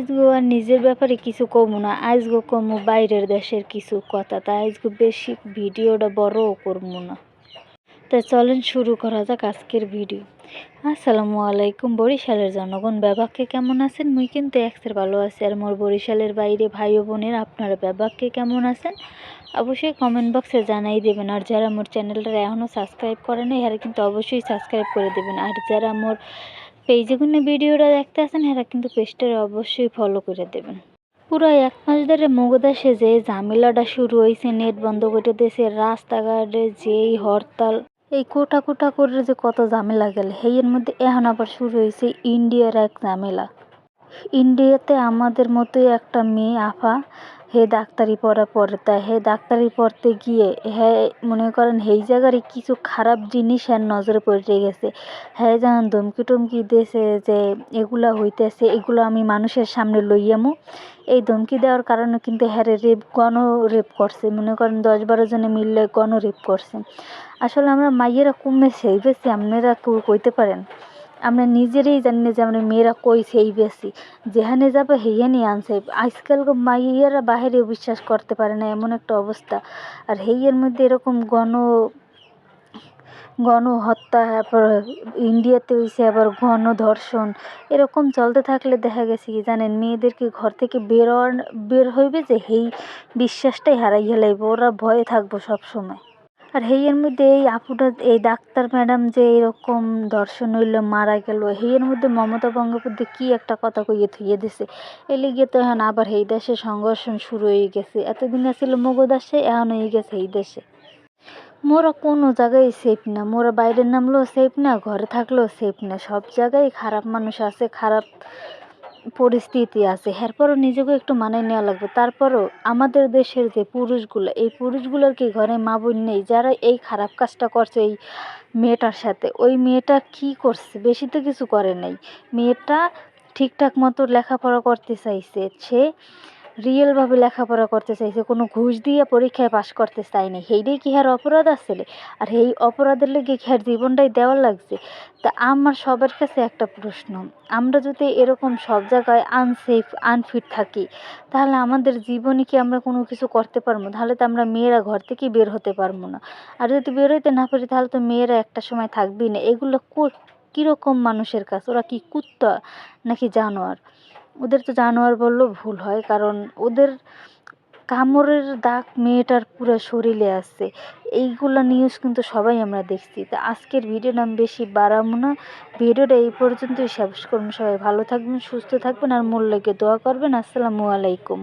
আজগো আর নিজের ব্যাপারে কিছু কমু না। আজগো কমু বাইরের দেশের কিছু কথা তাই আজগো বেশি ভিডিওটা বড়ও করব না। তাই চলেন শুরু করা যাক আজকের ভিডিও। আসসালামু আলাইকুম বরিশালের জনগণ, ব্যাবাককে কেমন আছেন? মুই কিন্তু একসের ভালো আছি। আর মোর বরিশালের বাইরে ভাই ও বোনের আপনারা ব্যাবাককে কেমন আছেন? অবশ্যই কমেন্ট বক্সে জানাই দেবেন। আর যারা মোর চ্যানেলটা এখনও সাবস্ক্রাইব করে নাই, এরা কিন্তু অবশ্যই সাবস্ক্রাইব করে দেবেন। আর যারা মোর পেজে কোনো ভিডিওটা দেখতে আসেন, এরা কিন্তু পেজটা অবশ্যই ফলো করে দেবেন। পুরো এক মাস ধরে মগদাসে যে ঝামেলাটা শুরু হয়েছে, নেট বন্ধ করে দিয়েছে, রাস্তাঘাটে যেই হরতাল, এই কোটা কোটা করে যে কত ঝামেলা গেল। এর মধ্যে এখন আবার শুরু হয়েছে ইন্ডিয়ার এক ঝামেলা। ইন্ডিয়াতে আমাদের মতোই একটা মেয়ে আফা হে ডাক্তারি পড়া পড়ে তাই হে ডাক্তারি পড়তে গিয়ে হ্যাঁ মনে করেন সেই জায়গার কিছু খারাপ জিনিস হ্যাঁ নজরে পড়ে গেছে। হ্যাঁ যেমন ধমকি টমকি দিয়েছে যে এগুলা হইতেছে, এগুলো আমি মানুষের সামনে লইয়ামু এই ধমকি দেওয়ার কারণে কিন্তু হ্যাঁ রেপ গণ রেপ করছে। মনে করেন দশ বারো জনে মিললে গণ রেপ করছে। আসলে আমরা মাইয়েরা কমে সেই বেশি আপনারা কেউ কইতে পারেন? আমরা নিজেরাই জানি না যে আমরা মেয়েরা কই সেই বেশি যেখানে যাবে হেইয়ানি আনছে আজকাল মাইয়েরা বাহিরে বিশ্বাস করতে পারে না, এমন একটা অবস্থা। আর হেইয়ের মধ্যে এরকম গণ, গণহত্যা, তারপর ইন্ডিয়াতে হইছে আবার গণধর্ষণ, এরকম চলতে থাকলে দেখা গেছে কি জানেন, মেয়েদেরকে ঘর থেকে বের বের হইবে যে হেই বিশ্বাসটাই হারাই লাইব। ওরা ভয়ে থাকব সব সময় আর হেইয়ের মধ্যে এই আপুটা, এই ডাক্তার ম্যাডাম যে এরকম ধর্ষণ হইল, মারা গেল, হেইয়ের মধ্যে মমতা বন্দ্যোপাধ্যায় কী একটা কথা কইয়ে থুইয়ে দিছে? এই লিগে তো এখন আবার হেই দেশে সংঘর্ষ শুরু হয়ে গেছে। এতদিন ছিল মগদাসে এখন হয়ে গেছে এই দেশে। মোরা কোনো জায়গায় সেফ না, মোরা বাইরে নামলেও সেফ না, ঘরে থাকলেও সেফ না। সব জায়গায় খারাপ মানুষ আছে, খারাপ পরিস্থিতি আছে। এরপরও নিজেকে একটু মানায় নেওয়া লাগবে। তারপরও আমাদের দেশের যে পুরুষগুলো, এই পুরুষগুলোর কি ঘরে মা বোন নেই? যারা এই খারাপ কাজটা করছে এই মেয়েটার সাথে, ওই মেয়েটা কি করছে? বেশি তো কিছু করে নাই। মেয়েটা ঠিকঠাক মতো লেখাপড়া করতে চাইছে। সে রিয়েলভাবে লেখাপড়া করতে চাইছে, কোনো ঘুষ দিয়ে পরীক্ষায় পাশ করতে চায়নি, সেইটাই কি হার অপরাধ আসলে আর এই অপরাধের লেগে কি হার জীবনটাই দেওয়া লাগছে? তা আমার সবার কাছে একটা প্রশ্ন, আমরা যদি এরকম সব জায়গায় আনসেফ আনফিট থাকি, তাহলে আমাদের জীবনে কি আমরা কোনো কিছু করতে পারব? তাহলে তো আমরা মেয়েরা ঘর থেকে বের হতে পারব না। আর যদি বের হইতে না পারি, তাহলে তো মেয়েরা একটা সময় থাকবেই না। এগুলো কীরকম মানুষের কাছে ওরা কি কুত্তা নাকি জানোয়ার? ওদের তো জানোয়ার বললেও ভুল হয়, কারণ ওদের কামড়ের দাগ মেয়েটার পুরো শরীরে আছে। এইগুলো নিউজ কিন্তু সবাই আমরা দেখছি। তো আজকের ভিডিওটা নাম বেশি বাড়াবো না। ভিডিওটা এই পর্যন্তই। শেষ করুন সবাই। ভালো থাকবেন, সুস্থ থাকবেন, আর মূল্যকে দোয়া করবেন। আসসালামু আলাইকুম।